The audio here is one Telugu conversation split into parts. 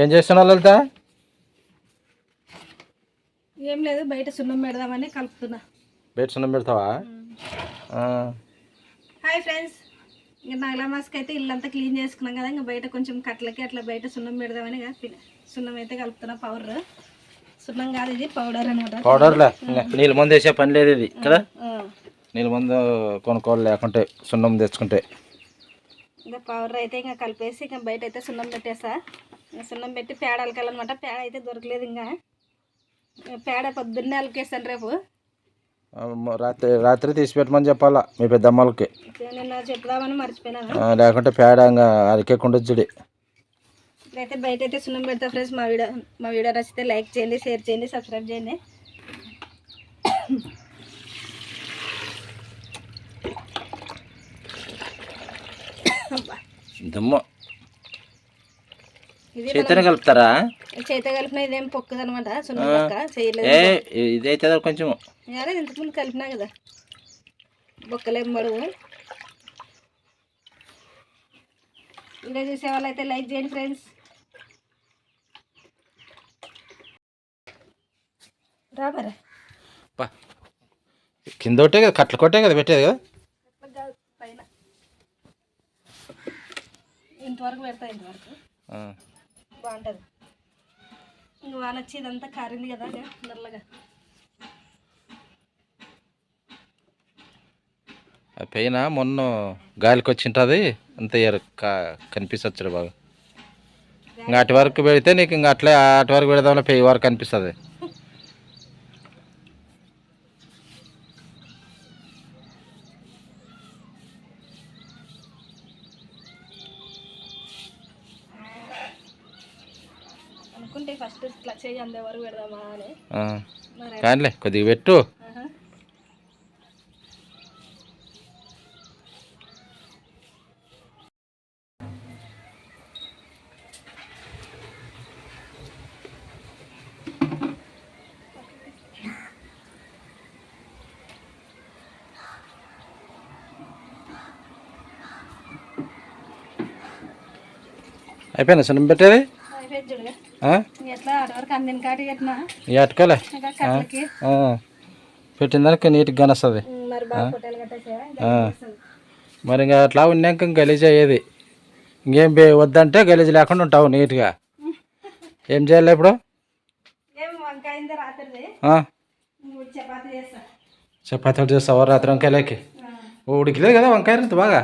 ఏం చేస్తున్నావు లలిత? ఏం లేదు బయట సున్నం పెడదామని కలుపుతున్నా. బయట సున్నం పెడతావా? హాయ్ ఫ్రెండ్స్ ఇంకా నాగలామాస్కి అయితే ఇల్లంతా క్లీన్ చేసుకున్నాం కదా ఇంకా బయట కొంచెం కట్లకి అట్లా బయట సున్నం పెడదామని సున్నం అయితే కలుపుతున్నా పౌడర్. సున్నం కాదు ఇది పౌడర్ అనమాట. పౌడర్లే. ఇంకా నీళ్ళ మందు వేసే పని లేదు ఇది కదా? నీళ్ళ మందు కొనుక్కోవాలి లేకుంటే సున్నం తెచ్చుకుంటే. ఇంకా పౌడర్ అయితే ఇంకా కలిపేసి ఇంకా బయట అయితే సున్నం పెట్టేసా సున్నం పెట్టి పేడ అలకాలన్నమాట. పేడ అయితే దొరకలేదు ఇంకా. పేడ పొద్దున్నే అలకేస్తాను రేపు. రాత్రి రాత్రి తీసి పెట్టమని చెప్పాలా మీ పెద్దమ్మలకి. నిన్న చెప్దామని మర్చిపోయినాను ఆ, లేకుంటే పేడ ఇంకా అరికేకుండా వచ్చుడి. ఇప్పుడైతే బయట అయితే సున్నం పెడతా ఫ్రెండ్స్. మా వీడియో మా వీడియో నచ్చితే లైక్ చేయండి షేర్ చేయండి సబ్స్క్రైబ్ చేయండి. దమ్ము చేతనే కలుపుతారా? చేత కలిపిన ఇదేం పొక్కదు అనమాట ఏ ఇదైతే కొంచెం. అదే ఇంతకుముందు కలిపినా కదా బొక్కలేం మడుగు వీడియో చూసే వాళ్ళు అయితే లైక్ చేయండి ఫ్రెండ్స్. రా మరి. పా. కింద ఒకటే కదా కట్ల కొట్టే కదా పెట్టేది కదా? ఇంతవరకు పెడతా ఇంతవరకు. ఆ. బాగుంటుంది. ఇంక వాన వచ్చి ఇదంతా కారింది కదా ఇక నల్లగా ఆ పైన మొన్న గాలికి వచ్చింటుంది అంత కనిపిస్తుంది బాగా. ఇంకా అటు వరకు పెడితే నీకు ఇంకా అట్లే అటు వరకు పెడదామని పెయ్యి వరకు కనిపిస్తుంది అనుకుంటే ఫస్ట్ చేయి అందే వరకు పెడదామా అని. కానిలే కొద్దిగా పెట్టు. ఆహా. అయిపోయిందా? సున్నం పెట్టేది? ఆ. పెట్టిన దానికి నీట్గా కానొస్తుంది మరి ఇంకా అట్లా ఉన్నాక ఇంకా గలీజ్ అయ్యేది. ఇంకేం వద్దంటే గలీజ్ లేకుండా ఉంటావు నీట్గా. ఏం చేయాలి ఇప్పుడు? ఏం వంకాయ అయింది రాత్రిది? ఆ? మూడు చపాతీ చేస్తా. చపాతీ ఒకటి చేస్తావా రాత్రి వంకాయలకి? ఉడికిలేదు కదా వంకాయ బాగా?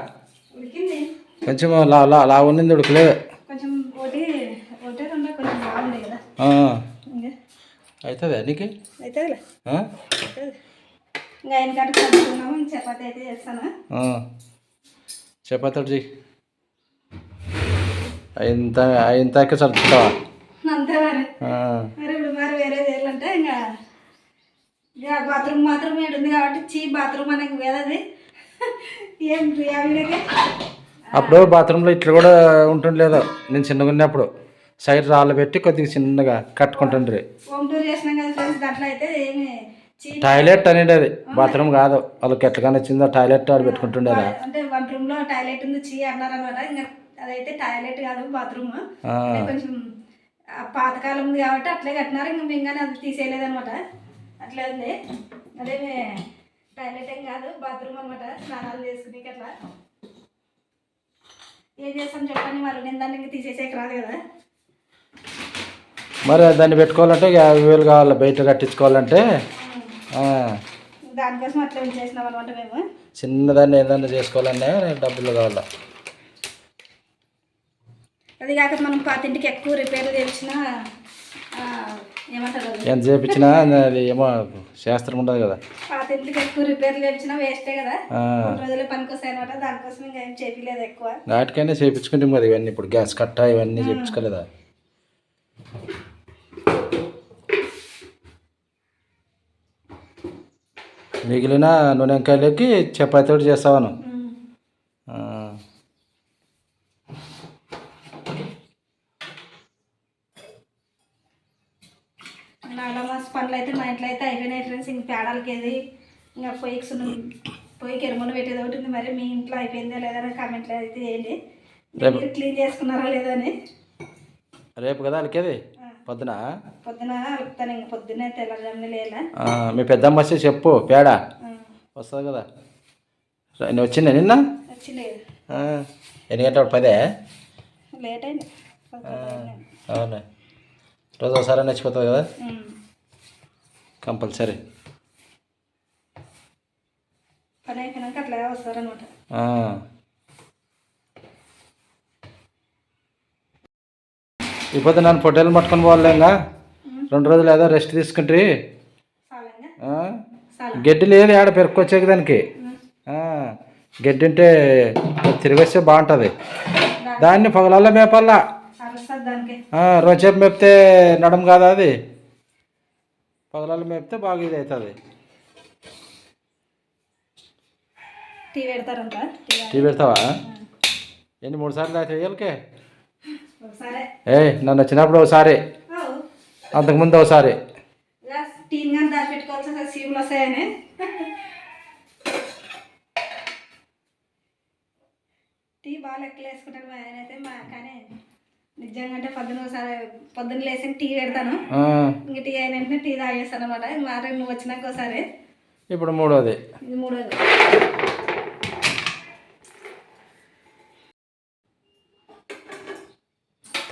కొంచెం లా లా లా ఉన్నింది ఉడకలేదు కొంచెం ఒకటి ఒకటి రెండు కొంచెం బాగుంది కదా ఆ. ఇంకా అవుతుందా నీకు? అవుతుందిలే? అవుతుంది ఇంకా ఆయన కలుపుకున్నాము చపాతీ అయితే చేస్తాను. చపాతీ చెయ్యి ఇంత ఇంతకే సర్దుతావా అంతే మరి. ఇప్పుడు ఇంకా బాత్రూమ్ మాత్రం ఏడు ఉంది కాబట్టి చీ బాత్రూమ్ అనేది వేదది ఏం అప్పుడు బాత్రూంలో ఇట్లా కూడా ఉంటుండలేదు నేను చిన్నగా ఉన్నప్పుడు. సైడ్ రాళ్ళు పెట్టి కొద్దిగా చిన్నగా కట్టుకుంటుండ్రి. హోమ్ టూర్ చేసినాం కదా ఫ్రెండ్స్ అయితే ఏమి టాయిలెట్ అనేది అది బాత్రూమ్ కాదు. వాళ్ళకి ఎట్లా వచ్చిందో టాయిలెట్ ఆడ పెట్టుకుంటుండేదా అంటే వన్ రూమ్లో టాయిలెట్ ఉంది చీ అన్నారు అనమాట ఇంకా అదైతే టాయిలెట్ కాదు బాత్రూమ్. కొంచెం పాతకాలం ఉంది కాబట్టి అట్లే కట్టినారు. ఇంకా మేము కానీ అది తీసేయలేదు అనమాట అట్లే ఉంది. అదే టాయిలెట్ ఏం కాదు బాత్రూమ్ అనమాట స్నానాలు చేసుకునేకి అట్లా. ఏం చేస్తాం చెప్పండి మరి? నేను దాన్ని ఇంకా తీసేసేకి రాదు కదా. మరి దాన్ని పెట్టుకోవాలంటే యాభై వేలు కావాలి బయట కట్టించుకోవాలంటే. ఆ, దానికోసం అట్లా ఉంచేసినాం అనమాట మేము? చిన్నదాన్ని ఏదన్నా చేసుకోవాలన్నా డబ్బులు కావాలి? అది కాక మనం పాతింటికి ఎక్కువ రిపేర్లు చేసినా ఆ, ఏమంటారు ఎంత చేపించినా అది ఏమో శాస్త్రం ఉండదు కదా. పాతింటికి ఎక్కువ రిపేర్లు చేసినా వేస్టే కదా. రోజులు పనికొస్తాయి అనమాట దానికోసం ఇంకా ఏం చేయలేదు ఎక్కువ. వాటికైనా చేపించుకుంటాం కదా ఇవన్నీ ఇప్పుడు గ్యాస్ కట్ట ఇవన్నీ చేపించుకోలేదా? మిగిలిన నూనె వంకాయలకి చపాతీ ఒకటి చేస్తావాను. ఆ, నాలుగు మాస పనులు అయితే మా ఇంట్లో అయితే అయిపోయినాయి ఫ్రెండ్స్ ఇంక పేడాలకి ఏది ఇంకా పొయ్యికి సున్నం పొయ్యికి ఎరుమూన పెట్టేది ఒకటి ఉంది. మరి మీ ఇంట్లో అయిపోయిందా లేదా కామెంట్లో అయితే చేయండి. క్లీన్ చేసుకున్నారా లేదా అని. రేపు కదా అలికేది పొద్దున? పొద్దున? అలుపుతాను ఇంక పొద్దున్నే తెల్లజామున మీ పెద్దమ్మ వస్తే చెప్పు పేడ? వస్తుంది కదా. నేను వచ్చిందా నిన్న? వచ్చి ఆ, ఎన్ని గంటల పదే? లేట్ అయింది. అవునా. రోజు ఒకసారి నచ్చిపోతుంది కదా? ఉమ్. కంపల్సరీ. పని అయిపోయినాక అట్లా వస్తారనమాట ఇప్పుడు నన్ను పొట్టేలు పట్టుకొని ఇంకా రెండు రోజులు ఏదో రెస్ట్ తీసుకుంటే గడ్డి లేదు ఆడ పెరుక్కొచ్చేకి దానికి. గడ్డి ఉంటే తిరిగొస్తే బాగుంటుంది. దాన్ని పగలల్లో మేపల్లా. రోజుసేపు మేపితే నడం కాదా అది? పగలల్లో మేపితే బాగా ఇది అవుతుంది. టీ పెడతావా? ఎన్ని మూడు సార్లు అయితే ఒకసారి ఏ నన్ను వచ్చినప్పుడు ఒకసారి. అంతకుముందు ఒకసారి. టీ కానీ దాచి పెట్టుకోవచ్చు అసలు సీములు వస్తాయని. టీ బాగా లెక్కలు వేసుకుంటాడు మా ఆయన అయితే మా కానీ నిజంగా అంటే పొద్దున ఒకసారి పొద్దున్న లేసి టీ పెడతాను. ఇంక టీ అయిన వెంటనే టీ తాగేస్తాను అనమాట మారే నువ్వు వచ్చినాక ఒకసారి. ఇప్పుడు మూడోది. ఇది మూడోది.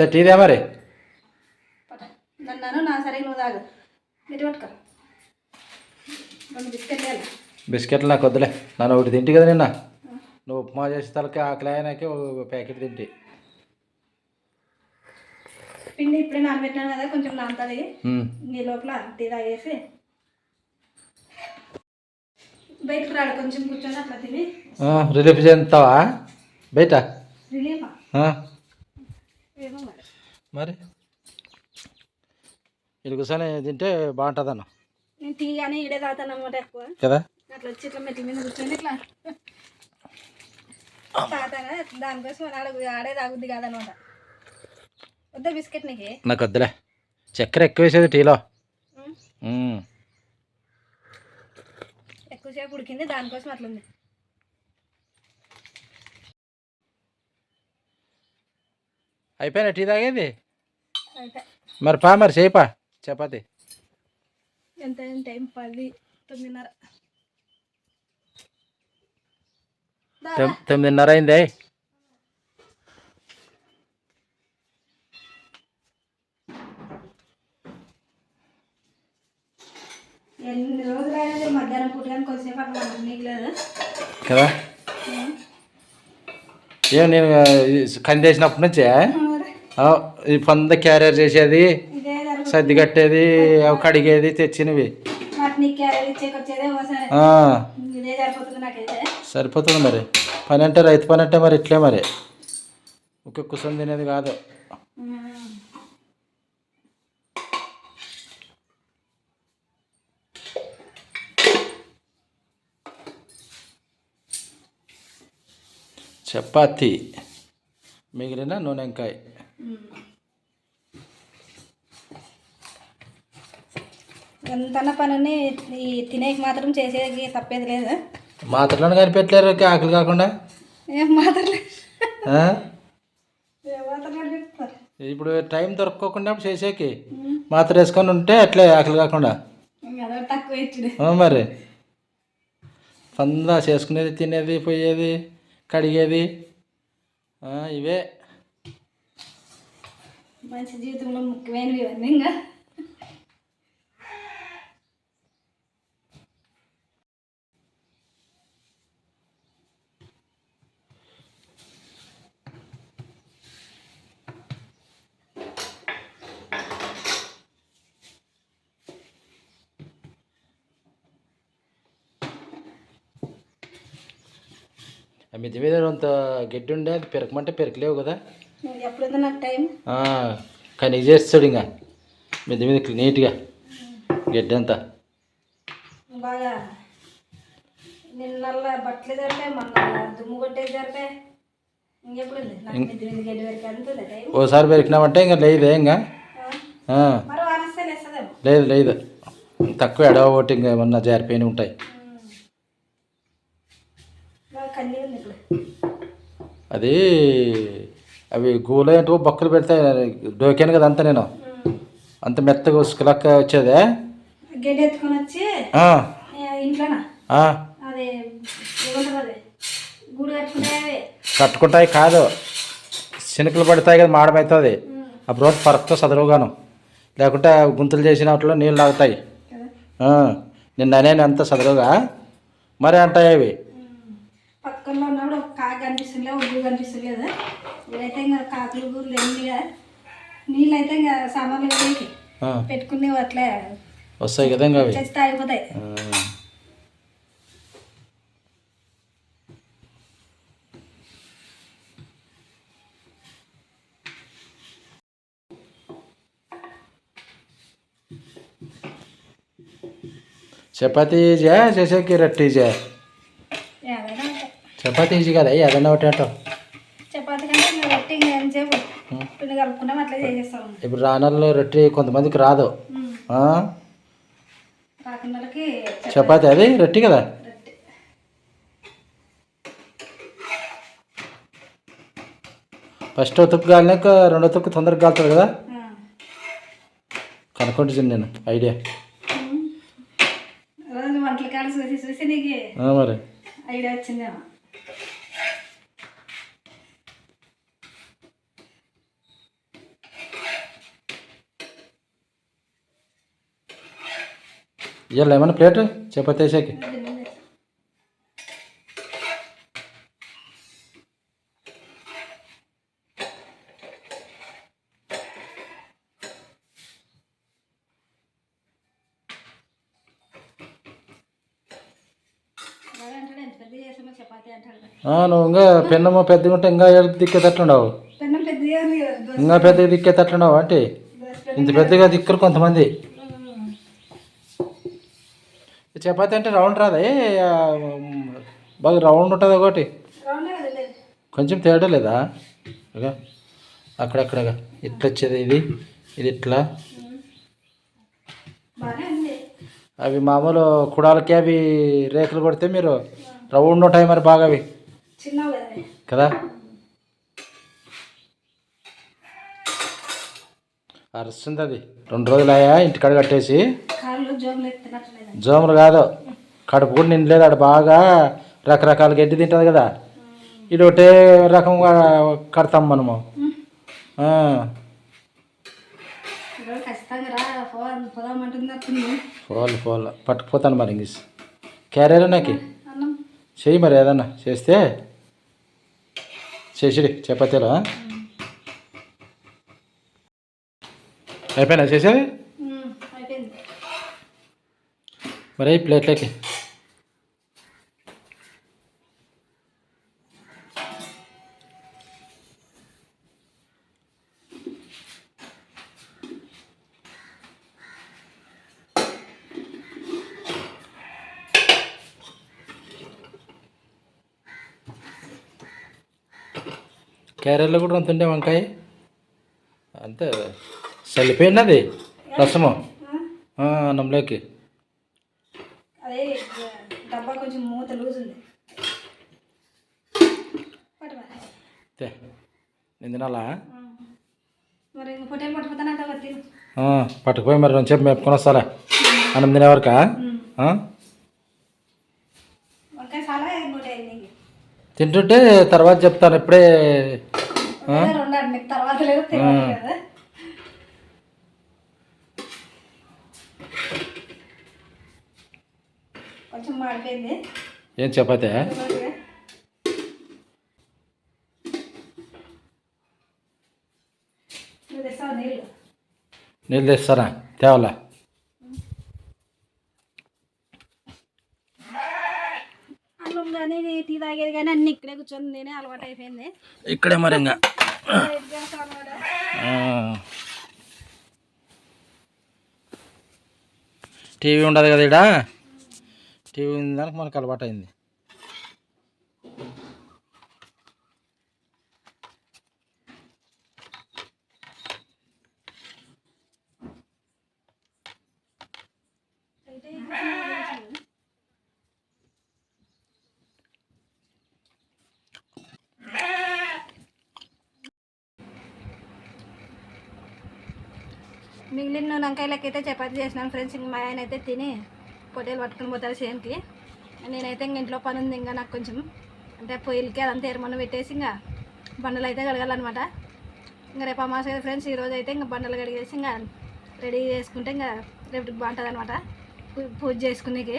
తే టీదే మరి నన్ను నా సరే నువ్వు తాగు. పట్టుకో. బిస్కెట్లు నాకు వద్దులే. నన్ను ఒకటి తింటి కదా నిన్న. నువ్వు ఉప్మా చేసే తలకి ఆకలి అయినాకే ఒక ప్యాకెట్ తింటి. పిండి ఇప్పుడే నానబెట్టినాను కదా కొంచెం నానుతుంది. ఈ లోపల టీ తాగేసి. బయటకు రాడు కొంచెం కూర్చొని అట్లా తిని. రిలీఫ్ చెందుతావా బయట? రిలీఫ్? మరి. ఇది కూర్చొని తింటే బాగుంటుంది అన్న నేను టీ కానీ ఈడే తాగుతాను ఎక్కువ. కదా? అట్లా వచ్చి ఇట్లా మెట్ల మీద కూర్చొని ఇట్లా తాగుతాను. దానికోసం ఆడ ఆడే తాగుద్ది కాదనమాట వద్దా బిస్కెట్ నీకు. నాకు వద్దులే చక్కెర ఎక్కువ వేసేది టీలో. ఎక్కువసేపు ఉడికింది దానికోసం అట్లుంది. అయిపోయినా టీ తాగేది? మరి పా మరి చేయిపా చపాతి. ఎంత టైం? పది తొమ్మిదిన్నర. తొమ్మిదిన్నర అయింది. ఎన్ని రోజులైనా మధ్యాహ్నం పూట కానీ కొద్దిసేపు అట్లా మనకు మిగలేదు కదా? ఏం నేను కంది వేసినప్పటి నుంచే పొంద క్యారియర్ చేసేది సర్ది కట్టేది కడిగేది తెచ్చినవి. సరిపోతుంది మరి. పని అంటే రైతు పని అంటే మరి ఇట్లే మరి. ఒకే కుసం తినేది కాదు. చపాతి మిగిలిన నూనె వంకాయ ఎంతన్న పని ఈ తినేకి మాత్రం చేసేకి తప్పేది లేదు. మాత్రలను కనిపెట్టలేరు ఆకలి కాకుండా? ఏం మాత్రం లేదు ఆ? ఏం మాత్రం కనిపిస్తారు ఇప్పుడు టైం దొరకకుండా చేసేకి మాత్ర వేసుకొని ఉంటే అట్లే ఆకలి కాకుండా? మరి. పందా చేసుకునేది తినేది పోయేది కడిగేది ఇవే. మంచి జీవితంలో ముఖ్యమైనవి ఇవన్నీ ఇంకా. మిద్ది మీద అంత గడ్డి ఉండే అది పెరకమంటే పెరకలేవు కదా. కానీ ఇది చేస్తాడు ఇంకా. మిద్ది మీద నీట్గా గడ్డి అంతా బాగా నిన్న బట్టలు మొన్న దుమ్ము కొట్టేది ఓసారి పెరికినామంటే ఇంకా లేదే ఇంకా. లేదు లేదు. తక్కువ ఎడవ ఒకటి ఇంకా ఏమన్నా జారిపోయినవి ఉంటాయి బాగా కన్నీ ఉంది ఇప్పుడు అది అవి గూలో ఏంటో బొక్కలు పెడితే డోకాను కదా అంత నేను. అంత మెత్తగా ఉసుకులక్క వచ్చేదే. గడ్డి ఎత్తుకొని వచ్చి ఇంట్లోనా? కట్టుకుంటాయి కాదు. శనకలు పడతాయి కదా మాడమవుతుంది అప్పుడు రోజు పరక్తో చదువుగాను లేకుంటే గుంతలు చేసిన వాటిలో నీళ్ళు తాగుతాయి. నిన్న నేను అంత చదువుగా మరి అంటాయి అవి? పక్కన ఉన్నప్పుడు ఒక కాకి కనిపిస్తుండే ఒక గూడు కనిపిస్తలేదు ఇవైతే ఇంకా కాకులు గూళ్ళు ఎండిగా నీళ్ళు అయితే ఇంకా సామాన్లు ఆ, పెట్టుకునేవి అట్లే. వస్తాయి కదా ఇంకా తాగిపోతాయి ఆ. చపాతీ ఈజీయా చేసేకి రొట్టె అంతే. చపాతీ ఈజీ కదా ఏదన్నా ఒకటి అంటావు. చపాతీ కంటే ఇంకా రొట్టె ఇంకా ఎంతసేపు పిండి కలుపుకుంటాం అట్లా చేసేస్తాం. ఇప్పుడు రానల్లో రొట్టె కొంతమందికి రాదు. చపాతీ. అది? రొట్టె కదా? ఫస్ట్ తుక్కు గాలినాక రెండో తుక్కు తొందరగా కాలుతుంది కదా. కనుక్కుంటుంది నేను ఐడియా. మరి. ఐడియా వచ్చిందేమో. ఇవాళ ఏమన్నా ప్లేట్? చపాతీ వేసాకి నువ్వు ఇంకా పెన్నము పెద్దగా ఉంటే ఇంకా ఏడుపు దిక్కేటట్లుండవు ఇంకా పెద్దగా దిక్కేటట్లుండవు అంటే. ఇంత పెద్దగా దిక్కరు కొంతమంది. చపాతీ అంటే రౌండ్ రాదా? బాగా రౌండ్ ఉంటుంది ఒకటి? కొంచెం తేడా లేదా? ఇక అక్కడక్కడగా. ఇట్లా వచ్చేది ఇది ఇది ఇట్లా. అవి మామూలు కుడాలకి అవి రేకులు కొడితే మీరు రౌండ్ ఉంటాయి మరి బాగా అవి కదా? అరుస్తుంది అది. రెండు రోజులు అయ్యా ఇంటికాడ కట్టేసి. జోములు కాదు. కడుపు కూడా నిండలేదు ఆడ బాగా రకరకాల గడ్డి తింటుంది కదా. ఇది ఒకటే రకంగా కడతాం మనము. పోవాలి పోవాలి. పట్టుకుపోతాను మరి ఇంగ్లీష్ క్యారియర్ నాకు చెయ్యి మరి ఏదన్నా చేస్తే చేసిడి చపాతీలో? అయిపోయినా చేసేది? మరి ప్లేట్లోకి. క్యారెల్లో కూడా అంత ఉండే వంకాయ? అంతే చల్లిపోయినది రసము? అన్నంలోకి. అదే డబ్బా కొంచెం మూత లూజ్ ఉంది నేను తినాలా. మరి పట్టుకుపోయి మరి రెండు చెప్పు మేపుకొని వస్తారా అన్నం తినేవరకా తింటుంటే తర్వాత చెప్తాను ఇప్పుడే తర్వాత లేదు కదా. కొంచెం మాడిపోయింది. ఏం చపాతే? నీళ్ళు? తెస్తారా? తేవాలా? అన్నం కానీ టీ తాగేది కానీ అన్ని ఇక్కడే కూర్చొని నేనే అలవాటు అయిపోయింది ఇక్కడే మరి ఇంకా. టీవీ ఉండదు కదా ఇక్కడ టీవీ ఉందానికి మనకు అలవాటు అయింది మిగిలిన అయితే చపాతీ చేసినాను ఫ్రెండ్స్. ఇంక మా ఆయన అయితే తిని పొట్టేలు పట్టుకుని పోతారు చేనుకి. నేనైతే ఇంక ఇంట్లో పని ఉంది ఇంకా నాకు కొంచెం అంటే పొయ్యిలకి అదంతా ఎరమన్న పెట్టేసి ఇంకా బండలు అయితే కడగాలన్నమాట. ఇంకా రేపు అమాస కదా ఫ్రెండ్స్ ఈరోజు అయితే ఇంకా బండలు కడిగేసి ఇంకా రెడీ చేసుకుంటే ఇంకా రేపటికి బాగుంటుంది అనమాట పూజ చేసుకునేకి.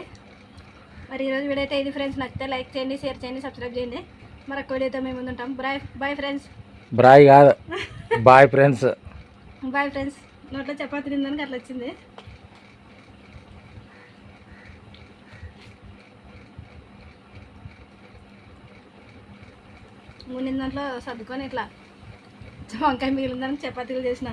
మరి ఈరోజు వీడియో అయితే ఇది ఫ్రెండ్స్. నచ్చితే లైక్ చేయండి షేర్ చేయండి సబ్స్క్రైబ్ చేయండి. మరొక వీడియోతో మేము ముందుంటాం. Bye bye friends. బ్రాయ్ కాదు బాయ్ ఫ్రెండ్స్. Bye friends. నోట్లో చపాతి తిందానికి అట్లా వచ్చింది. ముందు దాంట్లో సర్దుకొని ఇట్లా వంకాయ మిగిలిందని చపాతీలు చేసిన.